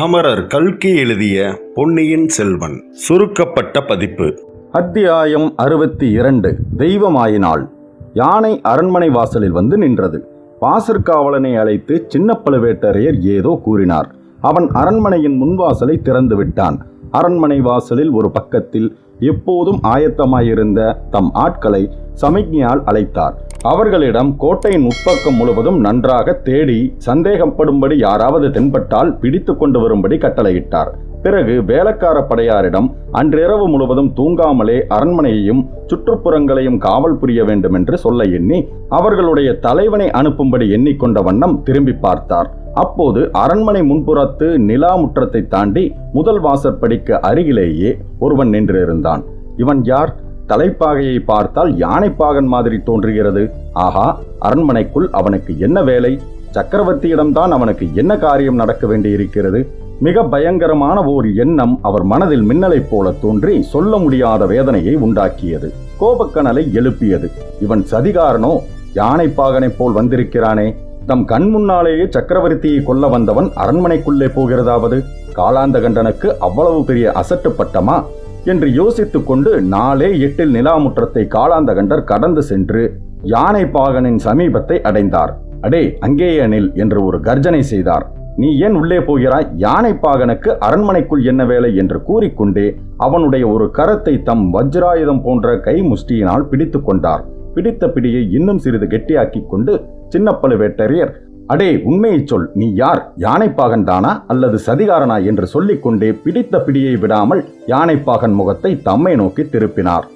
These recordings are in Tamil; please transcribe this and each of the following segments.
அமரர் கல்கி எழுதிய பொன்னியின் செல்வன் சுருக்கப்பட்ட பதிப்பு. அத்தியாயம் அறுபத்தி இரண்டு தெய்வமாயினாள் யானை அரண்மனை வாசலில் வந்து நின்றது. வாசற்காவலனை அழைத்து சின்ன பழுவேட்டரையர் ஏதோ கூறினார். அவன் அரண்மனையின் முன்வாசலை திறந்து விட்டான். அரண்மனை வாசலில் ஒரு பக்கத்தில் எப்போதும் ஆயத்தமாயிருந்த தம் ஆட்களை சமிக்ஞையால் அழைத்தார். அவர்களிடம் கோட்டையின் உட்பக்கம் முழுவதும் நன்றாக தேடி சந்தேகப்படும்படி யாராவது தென்பட்டால் பிடித்து கொண்டு வரும்படி கட்டளையிட்டார். பிறகு வேலைக்கார படையாரிடம் அன்றிரவு முழுவதும் தூங்காமலே அரண்மனையையும் சுற்றுப்புறங்களையும் காவல் புரிய வேண்டும் என்று சொல்ல எண்ணி அவர்களுடைய தலைவனை அனுப்பும்படி எண்ணிக்கொண்ட வண்ணம் திரும்பி பார்த்தார். அப்போது அரண்மனை முன்புறத்து நிலா முற்றத்தை தாண்டி முதல் வாசற்படிக்கு அருகிலேயே ஒருவன் நின்றிருந்தான். இவன் யார்? தலைப்பாகையை பார்த்தால் யானைப்பாகன் மாதிரி தோன்றுகிறது. ஆகா அரண்மனைக்குள் அவனுக்கு என்ன வேலை? சக்கரவர்த்தியிடம்தான் அவனுக்கு என்ன காரியம் நடக்க வேண்டியிருக்கிறது? மிக பயங்கரமான ஓர் எண்ணம் அவர் மனதில் மின்னலைப் போல தோன்றி சொல்ல முடியாத வேதனையை உண்டாக்கியது. கோபக்கனலை எழுப்பியது. இவன் சதிகாரனோ? யானைப்பாகனைப் போல் வந்திருக்கிறானே? தம் கண் முன்னாலேயே சக்கரவர்த்தியை கொல்ல வந்தவன் அரண்மனைக்குள்ளே போகிறதாவது? காலாந்தகண்டனுக்கு அவ்வளவு பெரிய அசட்டு பட்டமா? என்று யோசித்துக் கொண்டு நாளே எட்டில் நிலாமுற்றத்தை காலாந்தகண்டர் கடந்து சென்று யானை பாகனின் சமீபத்தை அடைந்தார். அடே அங்கேயே அணில் என்று ஒரு கர்ஜனை செய்தார். நீ ஏன் உள்ளே போகிறாய்? யானை பாகனுக்கு அரண்மனைக்குள் என்ன வேலை என்று கூறிக்கொண்டே அவனுடைய ஒரு கரத்தை தம் வஜ்ராயுதம் போன்ற கை முஷ்டியினால் பிடித்து கொண்டார். பிடித்த பிடியை இன்னும் சிறிது கெட்டியாக்கி கொண்டு சின்ன பழுவேட்டரையர் அடே உண்மையை சொல் நீ யார்? யானைப்பாகன் தானா? அல்லது சதிகாரனா? என்று சொல்லிக்கொண்டே பிடித்த பிடியை விடாமல் யானைப்பாகன் முகத்தை தம்மை நோக்கி திருப்பினார்.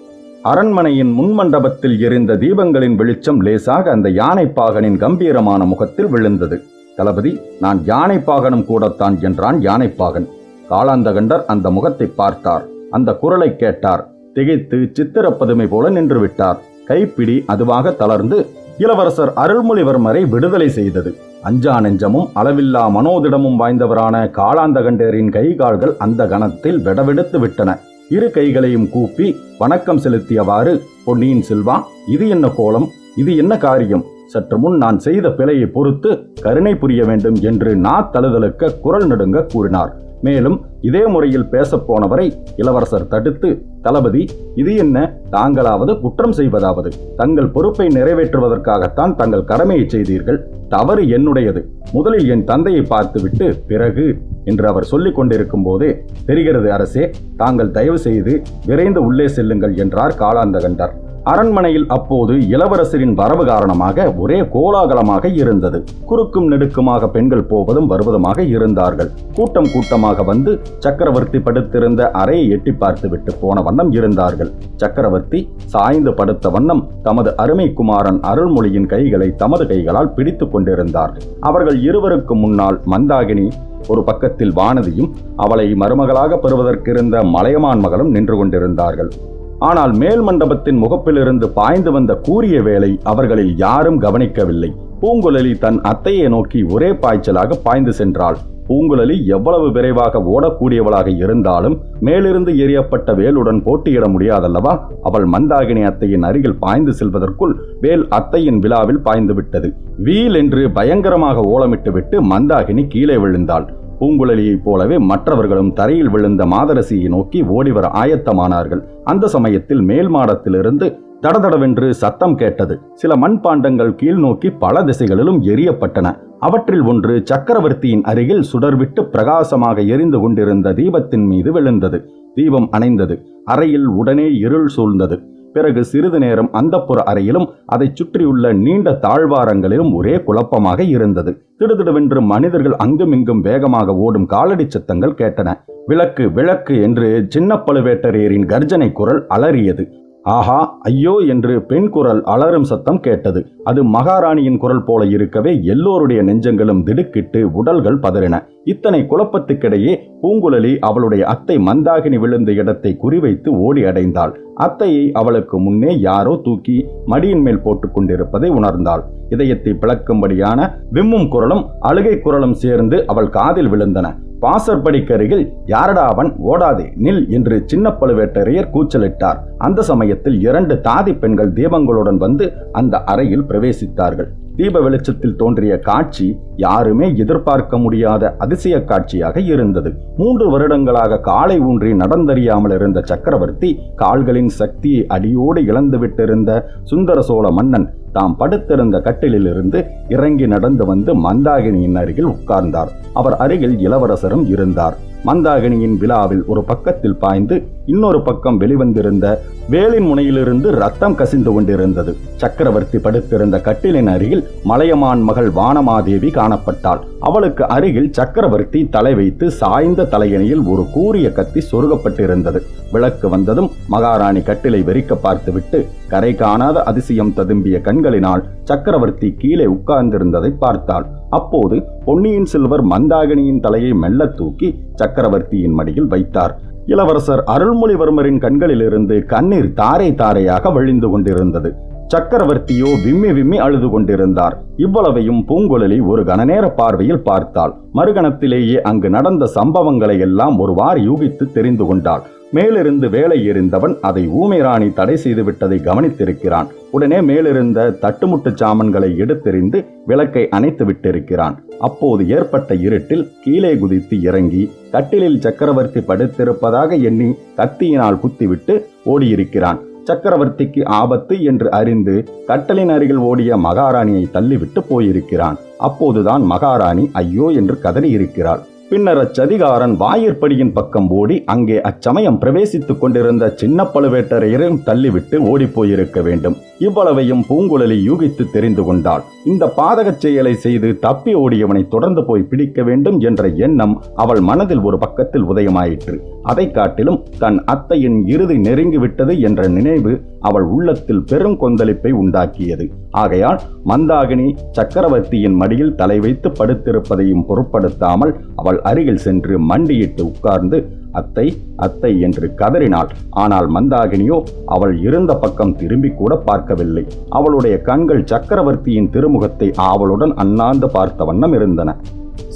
அரண்மனையின் முன்மண்டபத்தில் எரிந்த தீபங்களின் வெளிச்சம் லேசாக அந்த யானைப்பாகனின் கம்பீரமான முகத்தில் விழுந்தது. தளபதி நான் யானைப்பாகனும் கூடத்தான் என்றான் யானைப்பாகன். காலாந்தகண்டர் அந்த முகத்தை பார்த்தார். அந்த குரலை கேட்டார். திகைத்து சித்திரப்பதுமை போல நின்று விட்டார். கைப்பிடி அதுவாக தளர்ந்து இளவரசர் அருள்மொழிவர்மரை விடுதலை செய்தது. அஞ்சா நெஞ்சமும் அளவில்லா மனோதிடமும் வாய்ந்தவரான காலாந்தகண்டரின் கைகால்கள் அந்த கணத்தில் விடவெடுத்து விட்டன. இரு கைகளையும் கூப்பி வணக்கம் செலுத்தியவாறு பொன்னியின் செல்வா இது என்ன கோலம்? இது என்ன காரியம்? சற்று முன் நான் செய்த பிழையை பொறுத்து கருணை புரிய வேண்டும் என்று நா தழுதலுக்க குரல் நடுங்க கூறினார். மேலும் இதே முறையில் பேசப்போனவரை இளவரசர் தடுத்து தளபதி இது என்ன? தாங்களாவது குற்றம் செய்வதாவது. தங்கள் பொறுப்பை நிறைவேற்றுவதற்காகத்தான் தங்கள் கடமையை செய்தீர்கள். தவறு என்னுடையது. முதலில் என் தந்தையை பார்த்துவிட்டு பிறகு என்று அவர் சொல்லிக் கொண்டிருக்கும் போதே தெரிகிறது அரசே தாங்கள் தயவு செய்து விரைந்து உள்ளே செல்லுங்கள் என்றார் காலாந்தகண்டர். அரண்மனையில் அப்போது இளவரசரின் வரவு காரணமாக ஒரே கோலாகலமாக இருந்தது. குறுக்கும் நெடுக்குமாக பெண்கள் போவதும் வருவதுமாக இருந்தார்கள். கூட்டம் கூட்டமாக வந்து சக்கரவர்த்தி படுத்திருந்த அறையை எட்டி பார்த்துவிட்டு போன வண்ணம் இருந்தார்கள். சக்கரவர்த்தி சாய்ந்து படுத்த வண்ணம் தமது அருமை குமாரன் அருள்மொழியின் கைகளை தமது கைகளால் பிடித்துக் கொண்டிருந்தார். அவர்கள் இருவருக்கு முன்னால் மந்தாகினி ஒரு பக்கத்தில் வானதியும் அவளை மருமகளாக பெறுவதற்கிருந்த மலையமான் மகளும் நின்று கொண்டிருந்தார்கள். ஆனால் மேல் மண்டபத்தின் முகப்பிலிருந்து பாய்ந்து வந்த கூறிய வேலை அவர்களில் யாரும் கவனிக்கவில்லை. பூங்குழலி தன் அத்தையை நோக்கி ஒரே பாய்ச்சலாக பாய்ந்து சென்றாள். பூங்குழலி எவ்வளவு விரைவாக ஓடக்கூடியவளாக இருந்தாலும் மேலிருந்து எரியப்பட்ட வேலுடன் போட்டியிட முடியாதல்லவா? அவள் மந்தாகினி அத்தையின் அருகில் பாய்ந்து செல்வதற்குள் வேல் அத்தையின் விழாவில் பாய்ந்து விட்டது. வீல் என்று பயங்கரமாக ஓலமிட்டு விட்டு மந்தாகினி கீழே விழுந்தாள். பூங்குழலியைப் போலவே மற்றவர்களும் தரையில் விழுந்த மாதரசியை நோக்கி ஓடிவர ஆயத்தமானார்கள். அந்த சமயத்தில் மேல் மாடத்திலிருந்து தடதடவென்று சத்தம் கேட்டது. சில மண்பாண்டங்கள் கீழ் நோக்கி பல திசைகளிலும் எரியப்பட்டன அவற்றில் ஒன்று சக்கரவர்த்தியின் அருகில் சுடர்விட்டு பிரகாசமாக எரிந்து கொண்டிருந்த தீபத்தின் மீது விழுந்தது. தீபம் அணைந்தது. அறையில் உடனே இருள் சூழ்ந்தது. பிறகு சிறிது நேரம் அந்தப்புற அறையிலும் அதைச் சுற்றியுள்ள நீண்ட தாழ்வாரங்களிலும் ஒரே குழப்பமாக இருந்தது. திடுதிடுவென்று மனிதர்கள் அங்குமிங்கும் வேகமாக ஓடும் காலடி சத்தங்கள் கேட்டன. விளக்கு விளக்கு என்று சின்ன பழுவேட்டரையரின் கர்ஜனை குரல் அலறியது. ஆஹா ஐயோ என்று பெண் குரல் அலறும் சத்தம் கேட்டது. அது மகாராணியின் குரல் போல இருக்கவே எல்லோருடைய நெஞ்சங்களும் திடுக்கிட்டு உடல்கள் பதறின. இத்தனை குழப்பத்துக்கிடையே பூங்குழலி அவளுடைய அத்தை மந்தாகினி விழுந்த இடத்தை குறிவைத்து ஓடி அடைந்தாள். அத்தையை அவளுக்கு முன்னே யாரோ தூக்கி மடியின் மேல் போட்டுக் கொண்டிருப்பதை உணர்ந்தாள். இதயத்தை பிளக்கும்படியான விம்மும் குரலும் அழுகை குரலும் சேர்ந்து அவள் காதில் விழுந்தன. பாசற்படிக்கருகில் யாரடா அவன் ஓடாதே நில் என்று சின்ன பழுவேட்டரையர் கூச்சலிட்டார். அந்த சமயத்தில் இரண்டு தாதி பெண்கள் தீபங்களுடன் வந்து அந்த அறையில் பிரவேசித்தார்கள். தீப வெளிச்சத்தில் தோன்றிய காட்சி யாருமே எதிர்பார்க்க முடியாத அதிசய காட்சியாக இருந்தது. மூன்று வருடங்களாக காலை ஊன்றி நடந்தறியாமல் இருந்த சக்கரவர்த்தி கால்களின் சக்தியை அடியோடு இழந்துவிட்டிருந்த சுந்தர சோழ மன்னன் தாம் படுத்திருந்த கட்டிலிலிருந்து இறங்கி நடந்து வந்து மந்தாகினியின் அருகில் உட்கார்ந்தார். அவர் அருகில் இளவரசரும் இருந்தார். மந்தாகினியின் விழாவில் ஒரு பக்கத்தில் பாய்ந்து இன்னொரு பக்கம் வெளிவந்திருந்த வேலின் முனையிலிருந்து ரத்தம் கசிந்து கொண்டிருந்தது. சக்கரவர்த்தி படுத்திருந்த கட்டிலின் அருகில் மலையமான் மகள் வானமாதேவி காணப்பட்டாள். அவளுக்கு அருகில் சக்கரவர்த்தி தலை வைத்து சாய்ந்த தலையணியில் ஒரு கூரிய கத்தி சொருகப்பட்டிருந்தது. விளக்கு வந்ததும் மகாராணி கட்டிலை வெறிக்க பார்த்துவிட்டு கரை காணாத அதிசயம் ததும்பிய கண்களினால் சக்கரவர்த்தி கீழே உட்கார்ந்திருந்ததை பார்த்தாள். அப்போது பொன்னியின் செல்வர் மந்தாகினியின் தலையை மெல்ல தூக்கி சக்கரவர்த்தியின் மடியில் வைத்தார். இளவரசர் அருள்மொழிவர்மரின் கண்களிலிருந்து கண்ணீர் தாரை தாரையாக வழிந்து கொண்டிருந்தது. சக்கரவர்த்தியோ விம்மி விம்மி அழுது கொண்டிருந்தார். இவ்வளவையும் பூங்குழலி ஒரு கணநேர பார்வையில் பார்த்தாள். மறுகணத்திலேயே அங்கு நடந்த சம்பவங்களை எல்லாம் ஒருவாறு யூகித்து தெரிந்து கொண்டாள். மேலிருந்து வேலை எறிந்தவன் அதை ஊமைராணி தடை செய்து விட்டதை கவனித்திருக்கிறான். உடனே மேலிருந்த தட்டுமுட்டு சாமன்களை எடுத்தெறிந்து விளக்கை அணைத்து விட்டிருக்கிறான். அப்போது ஏற்பட்ட இருட்டில் கீழே குதித்து இறங்கி கட்டிலில் சக்கரவர்த்தி படுத்திருப்பதாக எண்ணி கத்தியினால் குத்திவிட்டு ஓடியிருக்கிறான். சக்கரவர்த்திக்கு ஆபத்து என்று அறிந்து கட்டலின் அருகில் ஓடிய மகாராணியை தள்ளிவிட்டு போயிருக்கிறான். அப்போதுதான் மகாராணி ஐயோ என்று கதறியிருக்கிறாள். பின்னர் அச்சதிகாரன் வாயிற்படியின் பக்கம் ஓடி அங்கே அச்சமயம் பிரவேசித்துக் கொண்டிருந்த சின்ன பழுவேட்டரையரையும் தள்ளிவிட்டு ஓடிப்போயிருக்க வேண்டும். இவ்வளவையும் பூங்குழலி யூகித்து தெரிந்து கொண்டாள். இந்த பாதகச் செயலை செய்து தப்பி ஓடியவனை தொடர்ந்து போய் பிடிக்க வேண்டும் என்ற எண்ணம் அவள் மனதில் ஒரு பக்கத்தில் உதயமாயிற்று. அதை காட்டிலும் தன் அத்தையின் இறுதி நெருங்கிவிட்டது என்ற நினைவு அவள் உள்ளத்தில் பெரும் கொந்தளிப்பை உண்டாக்கியது. ஆகையால் மந்தாகினி சக்கரவர்த்தியின் மடியில் தலை வைத்து படுத்திருப்பதையும் பொருட்படுத்தாமல் அவள் அருகில் சென்று மண்டியிட்டு உட்கார்ந்து அத்தை அத்தை என்று கதறினாள். ஆனால் மந்தாகினியோ அவள் இருந்த பக்கம் திரும்பி கூட பார்க்கவில்லை. அவளுடைய கண்கள் சக்கரவர்த்தியின் திருமுகத்தை ஆவலுடன் அண்ணாந்து பார்த்த வண்ணம் இருந்தன.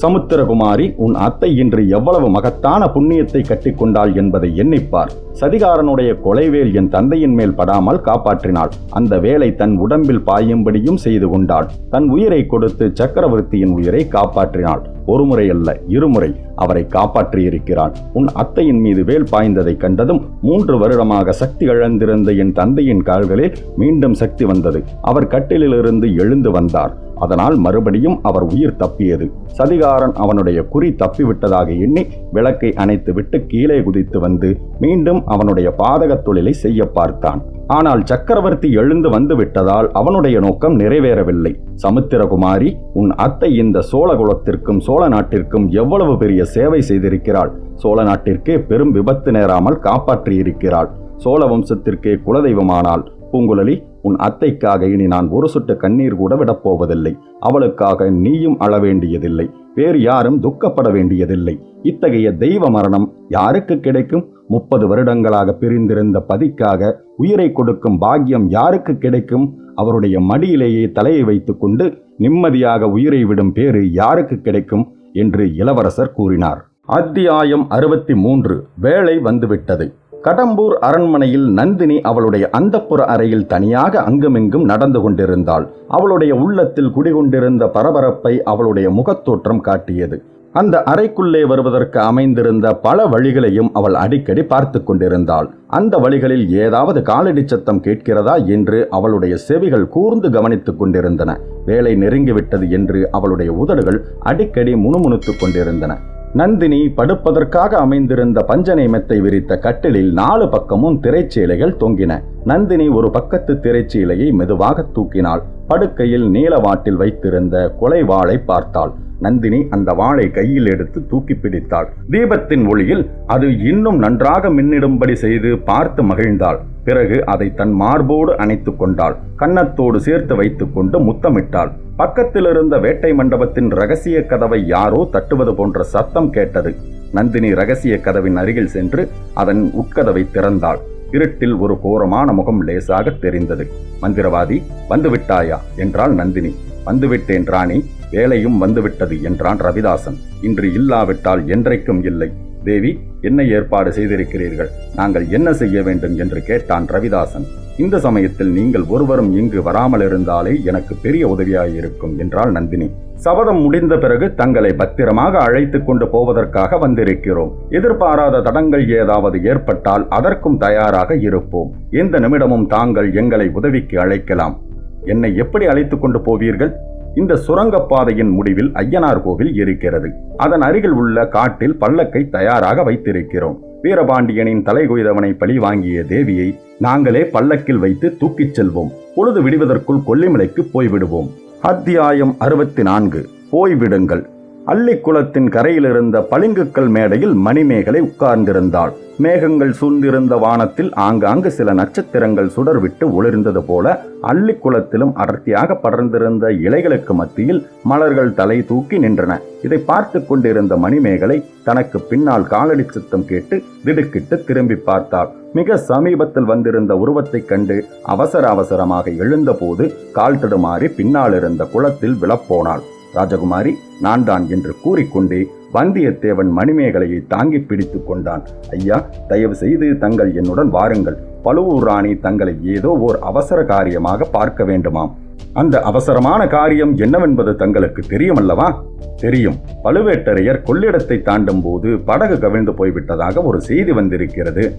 சமுத்திரகுமாரி உன் அத்தை இன்று எவ்வளவு மகத்தான புண்ணியத்தை கட்டிக்கொண்டாள் என்பதை எண்ணிப்பார். சதிகாரனுடைய கொலைவேல் என் தந்தையின் மேல் படாமல் காப்பாற்றினாள். அந்த வேலை தன் உடம்பில் பாயும்படியும் செய்து கொண்டாள். தன் உயிரை கொடுத்து சக்கரவர்த்தியின் உயிரை காப்பாற்றினாள். ஒருமுறை அல்ல இருமுறை அவரை காப்பாற்றியிருக்கிறான். உன் அத்தையின் மீது வேல் பாய்ந்ததை கண்டதும் மூன்று வருடமாக சக்தி இழந்திருந்த என் தந்தையின் கால்களில் மீண்டும் சக்தி வந்தது. அவர் கட்டிலிலிருந்து எழுந்து வந்தார். அதனால் மறுபடியும் அவர் உயிர் தப்பியது. சதிகாரன் அவனுடைய குறி தப்பிவிட்டதாக எண்ணி விளக்கை அணைத்துவிட்டு கீழே குதித்து வந்து மீண்டும் அவனுடைய பாதகத் தொழிலை செய்ய பார்த்தான். ஆனால் சக்கரவர்த்தி எழுந்து வந்து விட்டதால் அவனுடைய நோக்கம் நிறைவேறவில்லை. சமுத்திரகுமாரி உன் அத்தை இந்த சோழ குலத்திற்கும் சோழ நாட்டிற்கும் எவ்வளவு பெரிய சேவை செய்திருக்கிறாள்? சோழ நாட்டிற்கே பெரும் விபத்து நேராமல் காப்பாற்றியிருக்கிறாள். சோழ வம்சத்திற்கே குலதெய்வமானாள். பூங்குழலி உன் அத்தைக்காக இனி நான் ஒரு சுட்டு கண்ணீர் கூட விடப்போவதில்லை. அவளுக்காக நீயும் அழ வேண்டியதில்லை. வேறு யாரும் துக்கப்பட வேண்டியதில்லை. இத்தகைய தெய்வ மரணம் யாருக்கு கிடைக்கும்? முப்பது வருடங்களாக பிரிந்திருந்த பதிக்காக உயிரை கொடுக்கும் பாக்கியம் யாருக்கு கிடைக்கும்? அவருடைய மடியிலேயே தலையை வைத்துக்கொண்டு நிம்மதியாக உயிரை விடும் பேறு யாருக்கு கிடைக்கும்? என்று இளவரசர் கூறினார். அத்தியாயம் அறுபத்தி மூன்று வேலை வந்துவிட்டது. கடம்பூர் அரண்மனையில் நந்தினி அவளுடைய அந்தப்புற அறையில் தனியாக அங்குமிங்கும் நடந்து கொண்டிருந்தாள். அவளுடைய உள்ளத்தில் குடிகொண்டிருந்த பரபரப்பை அவளுடைய முகத்தோற்றம் காட்டியது. அந்த அறைக்குள்ளே வருவதற்கு அமைந்திருந்த பல வழிகளையும் அவள் அடிக்கடி பார்த்து கொண்டிருந்தாள். அந்த வழிகளில் ஏதாவது காலடி சத்தம் கேட்கிறதா என்று அவளுடைய செவிகள் கூர்ந்து கவனித்துக் கொண்டிருந்தன. வேலை நெருங்கிவிட்டது என்று அவளுடைய உதடுகள் அடிக்கடி முணுமுணுத்துக் கொண்டிருந்தன. நந்தினி படுப்பதற்காக அமைந்திருந்த பஞ்சனை மெத்தை விரித்த கட்டிலில் நாலு பக்கமும் திரைச்சீலைகள் தொங்கின. நந்தினி ஒரு பக்கத்து திரைச்சீலையை மெதுவாக தூக்கினாள். படுக்கையில் நீலவாட்டில் வைத்திருந்த கொலை வாளை பார்த்தாள். நந்தினி அந்த வாளை கையில் எடுத்து தூக்கி பிடித்தாள். தீபத்தின் ஒளியில் அது இன்னும் நன்றாக மின்னிடும்படி செய்து பார்த்து மகிழ்ந்தாள். பிறகு அதை தன் மார்போடு அணைத்துக் கொண்டாள். கன்னத்தோடு சேர்த்து வைத்துக்கொண்டு முத்தமிட்டாள். பக்கத்தில் இருந்த வேட்டை மண்டபத்தின் ரகசிய கதவை யாரோ தட்டுவது போன்ற சத்தம் கேட்டது. நந்தினி ரகசிய கதவின் அருகில் சென்று அதன் உட்கதவை திறந்தாள். இருட்டில் ஒரு கோரமான முகம் லேசாக தெரிந்தது. மந்திரவாதி வந்துவிட்டாயா? என்றாள் நந்தினி. வந்துவிட்டேன் ராணி வேலையும் வந்துவிட்டது என்றான் ரவிதாசன். இன்று இல்லாவிட்டால் என்றைக்கும் இல்லை. தேவி என்ன ஏற்பாடு செய்திருக்கிறீர்கள். நாங்கள் என்ன செய்ய வேண்டும்? என்று கேட்டான் ரவிதாசன். இந்த சமயத்தில் நீங்கள் ஒருவரும் இங்கு வராமல் இருந்தாலே எனக்கு பெரிய உதவியாயிருக்கும் என்றாள் நந்தினி. சபதம் முடிந்த பிறகு தங்களை பத்திரமாக அழைத்து கொண்டு போவதற்காக வந்திருக்கிறோம். எதிர்பாராத தடங்கள் ஏதாவது ஏற்பட்டால் அதற்கும் தயாராக இருப்போம். எந்த நிமிடமும் தாங்கள் எங்களை உதவிக்கு அழைக்கலாம். என்னை எப்படி அழைத்து கொண்டு போவீர்கள்? இந்த சுரங்கப்பாதையின் முடிவில் ஐயனார் கோவில் இருக்கிறது. அதன் அருகில் உள்ள காட்டில் பல்லக்கை தயாராக வைத்திருக்கிறோம். வீரபாண்டியனின் தலைகுய்தவனை பழி வாங்கிய தேவியை நாங்களே பல்லக்கில் வைத்து தூக்கிச் செல்வோம். பொழுது விடுவதற்குள் கொல்லிமலைக்கு போய்விடுவோம். அத்தியாயம் அறுபத்தி நான்கு. போய்விடுங்கள். அள்ளிக்குளத்தின் கரையிலிருந்த பளிங்குக்கல் மேடையில் மணிமேகலை உட்கார்ந்திருந்தாள். மேகங்கள் சூழ்ந்திருந்த வானத்தில் ஆங்காங்கு சில நட்சத்திரங்கள் சுடர்விட்டு ஒளிர்ந்தது போல அள்ளிக்குளத்திலும் அடர்த்தியாக படர்ந்திருந்த இலைகளுக்கு மத்தியில் மலர்கள் தலை தூக்கி நின்றன. இதை பார்த்து கொண்டிருந்த மணிமேகலை தனக்கு பின்னால் காலடி சத்தம் கேட்டு திடுக்கிட்டு திரும்பி பார்த்தாள். மிக சமீபத்தில் வந்திருந்த உருவத்தைக் கண்டு அவசர அவசரமாக எழுந்தபோது கால் தடுமாறி பின்னால் இருந்த குளத்தில் விழப்போனாள். ராஜகுமாரி நான் தான் என்று கூறிக்கொண்டே வந்தியத்தேவன் மணிமேகலையை தாங்கி பிடித்து கொண்டான். ஐயா தயவு செய்து தங்கள் என்னுடன் வாருங்கள். பழுவூர் ராணி தங்களை ஏதோ ஓர் அவசர காரியமாக பார்க்க வேண்டுமாம். அந்த அவசரமான காரியம் என்னவென்பது தங்களுக்கு தெரியுமல்லவா? தெரியும். பழுவேட்டரையர் கொள்ளிடத்தை தாண்டும் போது படகு கவிழ்ந்து போய்விட்டதாக ஒரு செய்தி வந்திருக்கிறது.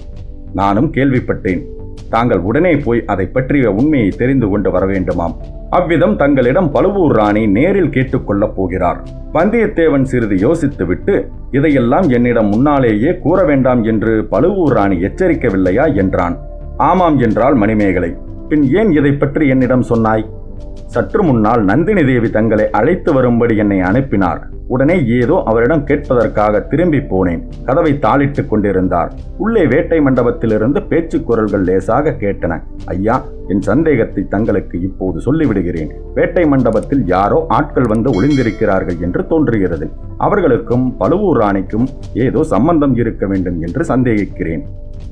நானும் கேள்விப்பட்டேன். தாங்கள் உடனே போய் அதை பற்றிய உண்மையை தெரிந்து கொண்டு வர வேண்டுமாம். அவ்விதம் தங்களிடம் பழுவூர் ராணி நேரில் கேட்டுக்கொள்ளப் போகிறார். வந்தியத்தேவன் சிறிது யோசித்துவிட்டு இதையெல்லாம் என்னிடம் முன்னாலேயே கூற வேண்டாம் என்று பழுவூர் ராணி எச்சரிக்கவில்லையா? என்றான். ஆமாம் என்றாள் மணிமேகலை. பின் ஏன் இதை பற்றி என்னிடம் சொன்னாய்? சற்று முன்னால் நந்தினி தேவி தங்களை அழைத்து வரும்படி என்னை அனுப்பினார். உடனே ஏதோ அவரிடம் கேட்பதற்காக திரும்பி போனேன். கதவை தாளிட்டுக் கொண்டிருந்தார். உள்ளே வேட்டை மண்டபத்திலிருந்து பேச்சு குரல்கள் லேசாக கேட்டன. ஐயா என் சந்தேகத்தை தங்களுக்கு இப்போது சொல்லிவிடுகிறேன். வேட்டை மண்டபத்தில் யாரோ ஆட்கள் வந்து ஒளிந்திருக்கிறார்கள் என்று தோன்றுகிறது. அவர்களுக்கும் பழுவூர் ராணிக்கும் ஏதோ சம்பந்தம் இருக்க வேண்டும் என்று சந்தேகிக்கிறேன்.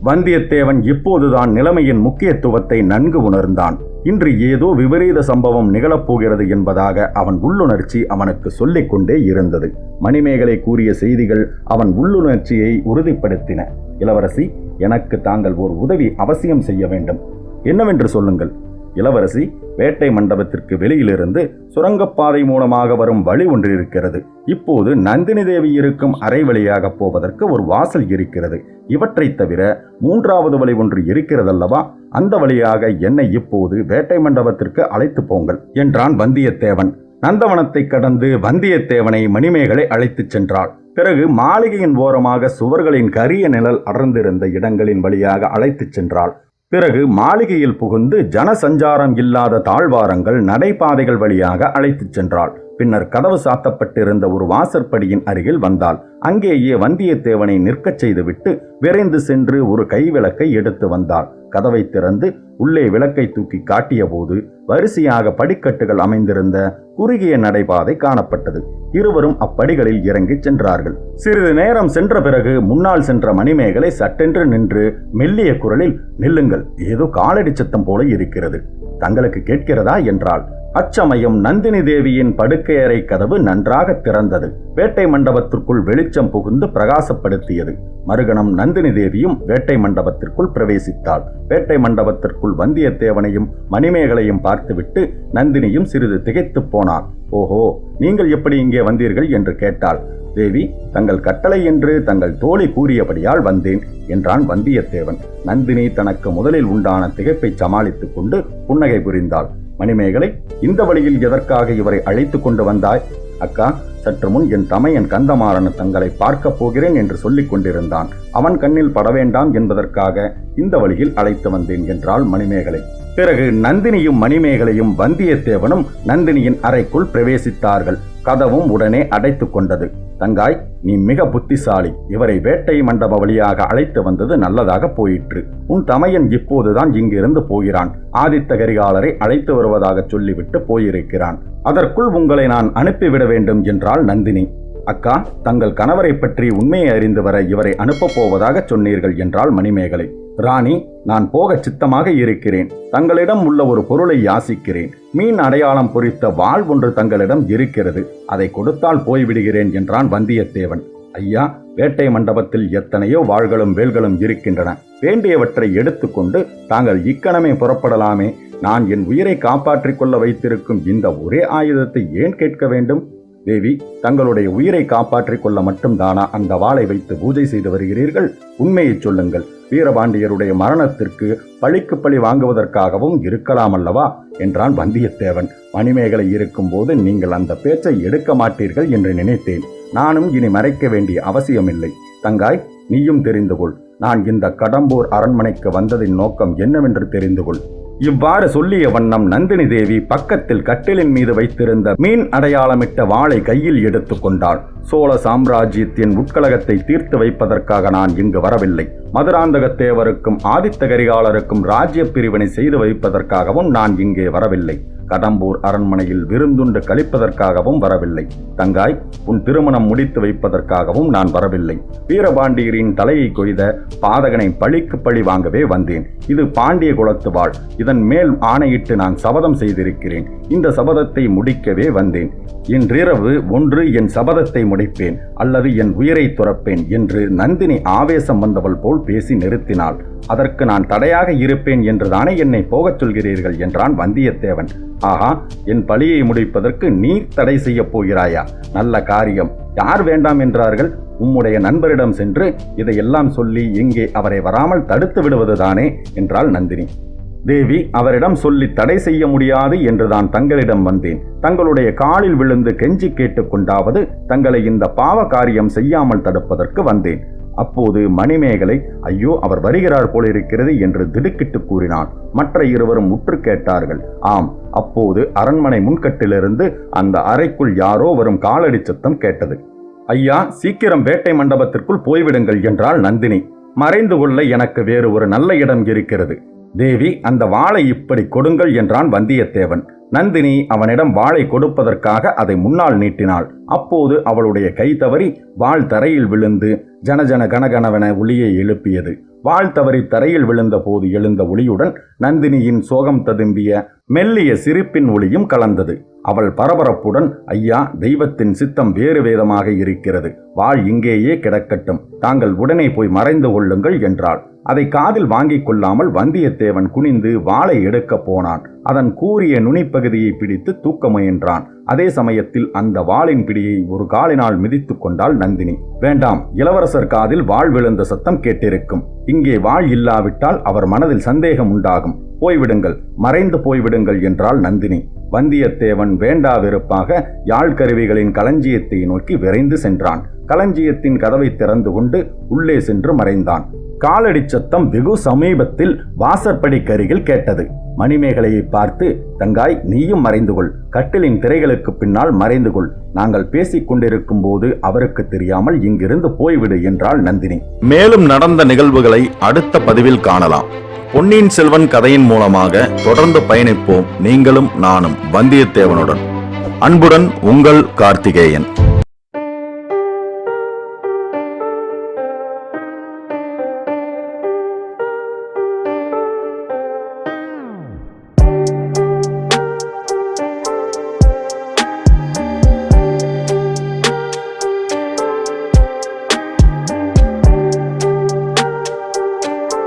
வந்தியத்தேவன் இப்போதுதான் நிலைமையின் முக்கியத்துவத்தை நன்கு உணர்ந்தான். இன்று ஏதோ விபரீத சம்பவம் நிகழப்போகிறது என்பதாக அவன் உள்ளுணர்ச்சி அவனுக்கு சொல்லிக் கொண்டே இருந்தது. மணிமேகலை கூறிய செய்திகள் அவன் உள்ளுணர்ச்சியை உறுதிப்படுத்தின. இளவரசி எனக்கு தாங்கள் ஒரு உதவி அவசியம் செய்ய வேண்டும். என்னவென்று சொல்லுங்கள். இளவரசி வேட்டை மண்டபத்திற்கு வெளியிலிருந்து சுரங்கப்பாதை மூலமாக வரும் வழி ஒன்று இருக்கிறது. இப்போது நந்தினி தேவி இருக்கும் அறை வழியாக போவதற்கு ஒரு வாசல் இருக்கிறது. இவற்றைத் தவிர மூன்றாவது வழி ஒன்று இருக்கிறதல்லவா? அந்த வழியாக என்னை இப்போது வேட்டை மண்டபத்திற்கு அழைத்து போங்கள் என்றான் வந்தியத்தேவன். நந்தவனத்தை கடந்து வந்தியத்தேவனை மணிமேகலை அழைத்துச் சென்றாள். பிறகு மாளிகையின் ஓரமாக சுவர்களின் கரிய நிழல் அடர்ந்திருந்த இடங்களின் வழியாக அழைத்துச் சென்றாள். பிறகு மாளிகையில் புகுந்து ஜனசஞ்சாரம் இல்லாத தாழ்வாரங்கள் நடைபாதைகள் வழியாக அழைத்துச் சென்றாள். பின்னர் கதவு சாத்தப்பட்டிருந்த ஒரு வாசற்படியின் அருகில் வந்தாள். அங்கேயே வந்தியத்தேவனை நிற்கச் செய்துவிட்டு விரைந்து சென்று ஒரு கைவிளக்கை எடுத்து வந்தாள். கதவை திறந்து உள்ளே விளக்கை தூக்கி காட்டியபோது வரிசையாக படிக்கட்டுகள் அமைந்திருந்த குறுகிய நடைபாதை காணப்பட்டது. இருவரும் அப்படிகளில் இறங்கிச் சென்றார்கள். சிறிது நேரம் சென்ற பிறகு முன்னால் சென்ற மணிமேகலை சட்டென்று நின்று மெல்லிய குரலில் நில்லுங்கள் ஏதோ காலடி சத்தம் போல இருக்கிறது. தங்களுக்கு கேட்கிறதா? என்றாள். அச்சமயம் நந்தினி தேவியின் படுக்கையறை கதவு நன்றாக திறந்தது. வேட்டை மண்டபத்திற்குள் வெளிச்சம் புகுந்து பிரகாசப்படுத்தியது. மறுகணம் நந்தினி தேவியும் வேட்டை மண்டபத்திற்குள் பிரவேசித்தாள். வேட்டை மண்டபத்திற்குள் வந்தியத்தேவனையும் மணிமேகலையும் பார்த்துவிட்டு நந்தினியும் சிறிது திகைத்துப் போனாள். ஓஹோ நீங்கள் எப்படி இங்கே வந்தீர்கள்? என்று கேட்டாள். தேவி தங்கள் கட்டளை என்று தங்கள் தோழி கூறியபடியால் வந்தேன் என்றான் வந்தியத்தேவன். நந்தினி தனக்கு முதலில் உண்டான திகைப்பை சமாளித்துக் கொண்டு புன்னகை புரிந்தாள். மணிமேகலை இந்த வழியில் எதற்காக இவரை அழைத்து கொண்டு வந்தாய்? அக்கா சற்று முன் என் தமையன் கந்தமாறன் தங்களை பார்க்கப் போகிறேன் என்று சொல்லிக் கொண்டிருந்தான். அவன் கண்ணில் பட வேண்டாம் என்பதற்காக இந்த வழியில் அழைத்து வந்தேன் என்றாள் மணிமேகலை. பிறகு நந்தினியும் மணிமேகலையும் வந்தியத்தேவனும் நந்தினியின் அறைக்குள் பிரவேசித்தார்கள். கதவும் உடனே அடைத்துக் கொண்டது. தங்காய் நீ மிக புத்திசாலி. இவரை வேட்டை மண்டப வழியாக அழைத்து வந்தது நல்லதாக போயிற்று. உன் தமையன் இப்போதுதான் இங்கிருந்து போகிறான். ஆதித்த கரிகாலரை அழைத்து வருவதாக சொல்லிவிட்டு போயிருக்கிறான். அதற்குள் உங்களை நான் அனுப்பிவிட வேண்டும் என்றாள் நந்தினி. அக்கா தங்கள் கணவரை பற்றி உண்மையை அறிந்து வர இவரை அனுப்பப் போவதாக சொன்னீர்கள் என்றாள் மணிமேகலை. ராணி நான் போக சித்தமாக இருக்கிறேன். தங்களிடம் உள்ள ஒரு பொருளை யாசிக்கிறேன். மீன் அடையாளம் பொறித்த வாள் ஒன்று தங்களிடம் இருக்கிறது. அதை கொடுத்தால் போய்விடுகிறேன் என்றான் வந்தியத்தேவன். ஐயா வேட்டை மண்டபத்தில் எத்தனையோ வாள்களும் வேல்களும் இருக்கின்றன. வேண்டியவற்றை எடுத்துக்கொண்டு தாங்கள் இக்கணமே புறப்படலாமே. நான் என் உயிரை காப்பாற்றிக் கொள்ள வைத்திருக்கும் இந்த ஒரே ஆயுதத்தை ஏன் கேட்க வேண்டும்? தேவி தங்களுடைய உயிரை காப்பாற்றிக் கொள்ள மட்டும்தானா? அந்த வாளை வைத்து பூஜை செய்து வருகிறீர்கள்? உண்மையைச் சொல்லுங்கள். வீரபாண்டியருடைய மரணத்திற்கு பழிக்கு பழி வாங்குவதற்காகவும் இருக்கலாம் அல்லவா? என்றான் வந்தியத்தேவன். மணிமேகலை இருக்கும்போது நீங்கள் அந்த பேச்சை எடுக்க மாட்டீர்கள் என்று நினைத்தேன். நானும் இனி மறைக்க வேண்டிய அவசியமில்லை. தங்காய் நீயும் தெரிந்து கொள். நான் இந்த கடம்பூர் அரண்மனைக்கு வந்ததின் நோக்கம் என்னவென்று தெரிந்து கொள். இவ்வாறு சொல்லிய வண்ணம் நந்தினி தேவி பக்கத்தில் கட்டிலின் மீது வைத்திருந்த மீன் அடையாளமிட்ட வாளை கையில் எடுத்துக்கொண்டாள் சோழ சாம்ராஜ்யத்தின் உட்கலகத்தை தீர்த்து வைப்பதற்காக நான் இங்கு வரவில்லை. மதுராந்தகத்தேவருக்கும் ஆதித்த கரிகாலருக்கும் ராஜ்ய பிரிவினை செய்து வைப்பதற்காகவும் நான் இங்கே வரவில்லை. கடம்பூர் அரண்மனையில் விருந்துண்டு கழிப்பதற்காகவும் வரவில்லை. தங்காய் உன் திருமணம் முடித்து வைப்பதற்காகவும் நான் வரவில்லை. வீரபாண்டியரின் தலையை கொய்த பாதகனை பழிக்கு பழி வாங்கவே வந்தேன். இது பாண்டிய குலத்து வாழ். இதன் மேல் ஆணையிட்டு நான் சபதம் செய்திருக்கிறேன். இந்த சபதத்தை முடிக்கவே வந்தேன். இன்றிரவு ஒன்று என் சபதத்தை முடிப்பேன். அல்லது என் உயிரை துறப்பேன் என்று நந்தினி ஆவேசம் வந்தவள் போல் பேசி நிறுத்தினாள். அதற்கு நான் தடையாக இருப்பேன் என்றுதானே என்னை போகச் சொல்கிறீர்கள் என்றான் வந்தியத்தேவன். ஆஹா என் பழியை முடிப்பதற்கு நீ தடை செய்யப் போகிறாயா? நல்ல காரியம். யார் வேண்டாம் என்றார்கள்? உம்முடைய நண்பரிடம் சென்று இதையெல்லாம் சொல்லி இங்கே அவரை வராமல் தடுத்து விடுவதுதானே என்றாள் நந்தினி. தேவி அவரிடம் சொல்லி தடை செய்ய முடியாது என்று தான் தங்களிடம் வந்தேன். தங்களுடைய காலில் விழுந்து கெஞ்சி கேட்டுக்கொண்டாவது தங்களை இந்த பாவ காரியம் செய்யாமல் தடுப்பதற்கு வந்தேன். அப்போது மணிமேகலை ஐயோ அவர் வருகிறார் போல இருக்கிறது என்று திடுக்கிட்டு கூறினான். மற்ற இருவரும் உற்று கேட்டார்கள். ஆம் அப்போது அரண்மனை முன்கட்டிலிருந்து அந்த அறைக்குள் யாரோ வரும் காலடி சத்தம் கேட்டது. ஐயா சீக்கிரம் வேட்டை மண்டபத்திற்குள் போய்விடுங்கள் என்றாள் நந்தினி. மறைந்து கொள்ள எனக்கு வேறு ஒரு நல்ல இடம் இருக்கிறது. தேவி அந்த வாளை இப்படி கொடுங்கள் என்றான் வந்தியத்தேவன். நந்தினி அவனிடம் வாளை கொடுப்பதற்காக அதை முன்னால் நீட்டினாள். அப்போது அவளுடைய கை தவறி வாள் தரையில் விழுந்து ஜனஜன கனகனவென ஒளியை எழுப்பியது. வாள் தவறி தரையில் விழுந்த போது எழுந்த ஒளியுடன் நந்தினியின் சோகம் ததும்பிய மெல்லிய சிரிப்பின் ஒளியும் கலந்தது. அவள் பரபரப்புடன் ஐயா தெய்வத்தின் சித்தம் வேறு வேதமாக இருக்கிறது. வாள் இங்கேயே கிடக்கட்டும். தாங்கள் உடனே போய் மறைந்து கொள்ளுங்கள் என்றாள். அதை காதில் வாங்கிக் கொள்ளாமல் வந்தியத்தேவன் குனிந்து வாளை எடுக்கப் போனான். அதன் கூறிய நுனிப்பகுதியை பிடித்து தூக்க முயன்றான். அதே சமயத்தில் அந்த வாளின் பிடியை ஒரு காலினால் மிதித்துக் கொண்டாள் நந்தினி. வேண்டாம் இளவரசர் காதில் வாள் விழுந்த சத்தம் கேட்டிருக்கும். இங்கே வாள் இல்லாவிட்டால் அவர் மனதில் சந்தேகம் உண்டாகும். போய்விடுங்கள் மறைந்து போய்விடுங்கள் என்றாள் நந்தினி. வந்தியத்தேவன் வேண்டா வெறுப்பாக யாழ் கருவிகளின் களஞ்சியத்தை நோக்கி விரைந்து சென்றான். களஞ்சியத்தின் கதவை திறந்து கொண்டு உள்ளே சென்று மறைந்தான். காலடி சத்தம் வெகு சமீபத்தில் வாசற்படிக்கருகில் கேட்டது. மணிமேகலையை பார்த்து தங்காய் நீயும் மறைந்து கொள். கட்டிலின் திரைகளுக்கு பின்னால் மறைந்து கொள். நாங்கள் பேசிக் கொண்டிருக்கும் போது அவருக்கு தெரியாமல் இங்கிருந்து போய்விடு என்றாள் நந்தினி. மேலும் நடந்த நிகழ்வுகளை அடுத்த பதிவில் காணலாம். பொன்னியின் செல்வன் கதையின் மூலமாக தொடர்ந்து பயணிப்போம் நீங்களும் நானும் வந்தியத்தேவனுடன். அன்புடன் உங்கள் கார்த்திகேயன்.